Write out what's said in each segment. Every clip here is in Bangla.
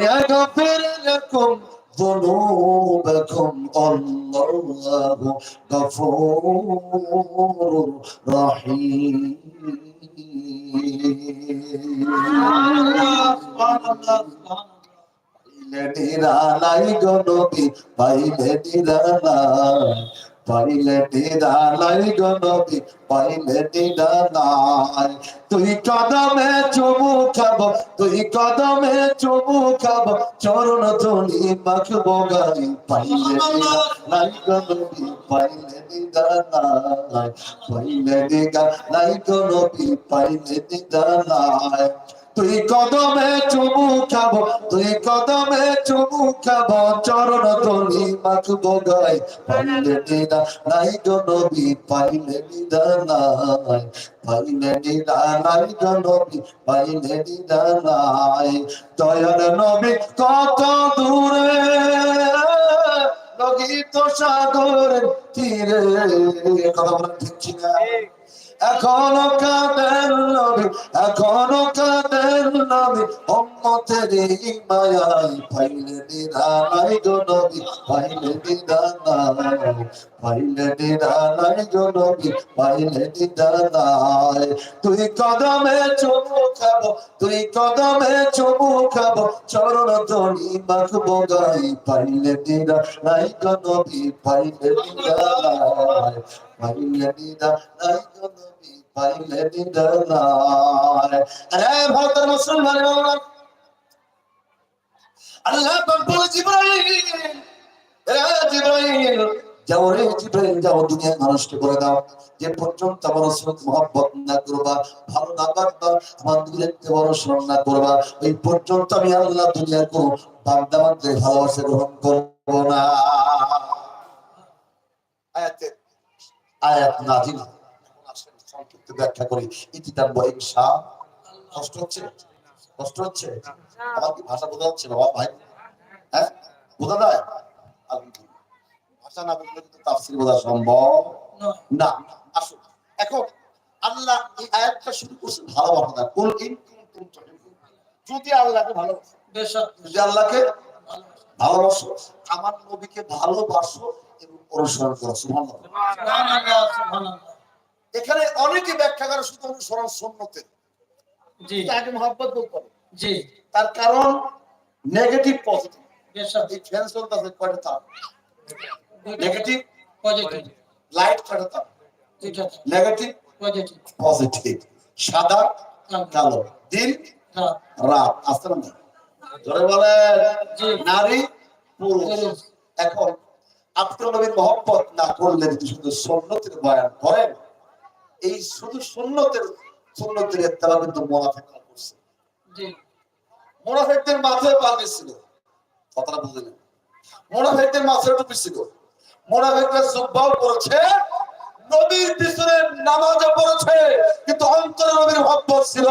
يغفر لكم ذنوبكم الله غفور رحيم নিরালাই গনবি পাইলে নিরালাই পাইলে নিরালাই গনবি পাইলে নিরালাই তুই কদমে চুমু খাব, তুই কদমে চুমু খাব, চরণ ধুলি মাখবো গাই পাইলে নিরালাই গনবি পাইলে নিরালাই পাইলে নিরালাই গনবি পাইলে নিরালাই তুই কদমে চুমু খাব, তুই কদমে চুমু খাব, চরণ ধনি মাখব গাই পাইলে নিদা নাই গো নবী, পাইলে নিদা নাই। পাইলে নিদা নাই গো নবী, পাইলে নিদা নাই। দয়াল নবী, কত দূরে? লগিত সাগরের তীরে কথা বলেন ঠিক কিনা? এখনও কাদের নবী, এখনও কাদের নবী, উম্মতের মায়াই পাইলে নিরালাই গো নবী পাইলে নিরালাই পাইলে নিরালাই গো নবী পাইলে নিরালাই তুই কদমে চুমু খাব, তুই কদমে চুমু খাব, চরণ ধনি মাখবো গাই পাইলে নিরালাই গো নবী পাইলে নিরালাই পাইলে নিরালাই গো নবী। ভারতের মুসলমান আল্লাহ যাও রে জিব্রাইল যে পর্যন্ত ভালো না বাড়বা আমার আমি আল্লাহ দুনিয়ার কোন বান্দা মাত্রে ভালোবাসা গ্রহণ করব না। আয়াতে, আয়াত সংক্ষিপ্ত ব্যাখ্যা করি। ইতিতাম ইনশা কষ্ট হচ্ছে? কষ্ট হচ্ছে? আমার কি ভাষা বোঝা হচ্ছে বাবা ভাই? হ্যাঁ? বোঝা যায়? ভাষা না বুঝলে কিন্তু তাফসীর বোঝা সম্ভব না। আসুন এখন আল্লাহ এই আয়াতটা শুরু করছে ভালোবাসা। দা কুল ইন যদি আল্লাহকে ভালোবাসো যদি আল্লাহকে ভালোবাসো আমার নবীকে ভালোবাসো এবং অনুসরণ করো সুবহানাল্লাহ। এখানে অনেকে ব্যাখ্যা করে শুধু অনুসরণ সুন্নতের জি। তাকে মহব্বত বলতে হবে। জি। তার কারণ নেগেটিভ পজিটিভ বেশক এই ফ্যান চলতেছে কয়টা তার? নেগেটিভ পজিটিভ লাইট কয়টা তার? নেগেটিভ পজিটিভ পজিটিভ সাদা কালো। দিন? হ্যাঁ। রাত। আসতে না। ধরে বলে জি। নারী পুরুষ। এখন আপনি নবীর মহব্বত না করলে যদি শুধু সুন্নতের বয়ান করেন এই শুধু সুন্নতের সুন্নতের ইত্তেবা কিন্তু মুনাফিকরা করছে। মুনাফিকদের মাথায় পানি ছিল কথাটা বুঝলেন? মুনাফিকদের মাথায় টুপি ছিল মুনাফিকরা জুব্বাও করেছে নবীর পিছনে নামাজও পড়েছে কিন্তু অন্তরে নবীর মহব্বত ছিল।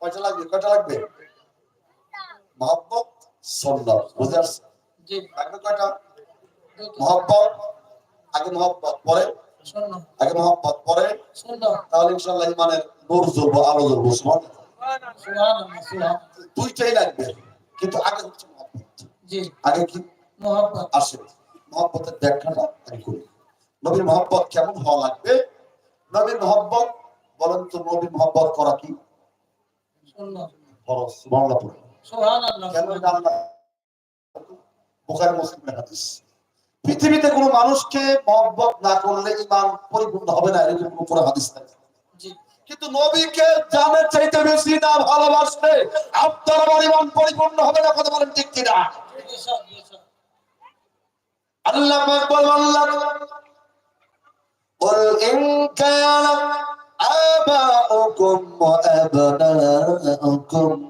কয়টা লাগবে? কয়টা লাগবে? মহব্বত সুন্নাত বুঝে আসছে লাগবে কয়টা? মহব্বত আগে মহব্বত পরে? আগে মহব্বত পরে তাহলে ইনশাআল্লাহ ইমানের নূর জ্বলবো আলো জ্বলবো সুবহানাল্লাহ। সুবহানাল্লাহ। দুইটাই লাগবে কিন্তু আগে হচ্ছে মহব্বত। আগে কি? মোহাম্মদ আসে। মহব্বতের ব্যাখ্যাটা আমি করি। নবীর মহব্বত কেমন হওয়া লাগবে? নবীর মহব্বত বলেন তো নবীর মহব্বত করা কি? পড়ে সুবহানাল্লাহ কেন আল্লাহ বুখারী মুসলিমের হাদিস। পৃথিবীতে কোনো মানুষকে মহব্বত না করলে ইমান পরিপূর্ণ হবে না এরকম কোনো পুরো হাদিস নাই জি কিন্তু নবীকে জানের চাইতে বেশি না ভালোবাসলে আপনার আমার ইমান পরিপূর্ণ হবে না কথা বলেন ঠিক কিনা বেশক বেশক আল্লাহ পাক বলেন আল্লাহ قل إن كان آباؤكم وأبناؤكم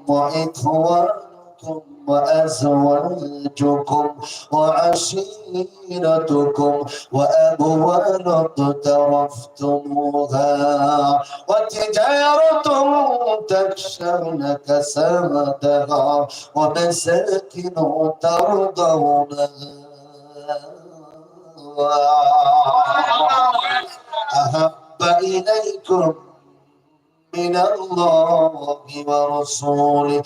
وإخوانكم وأزواجكم وعشيرتكم وأموال اقترفتموها وتجارة تخشون كسادها ومساكن ترضونها. أحب إليكم من الله ورسوله.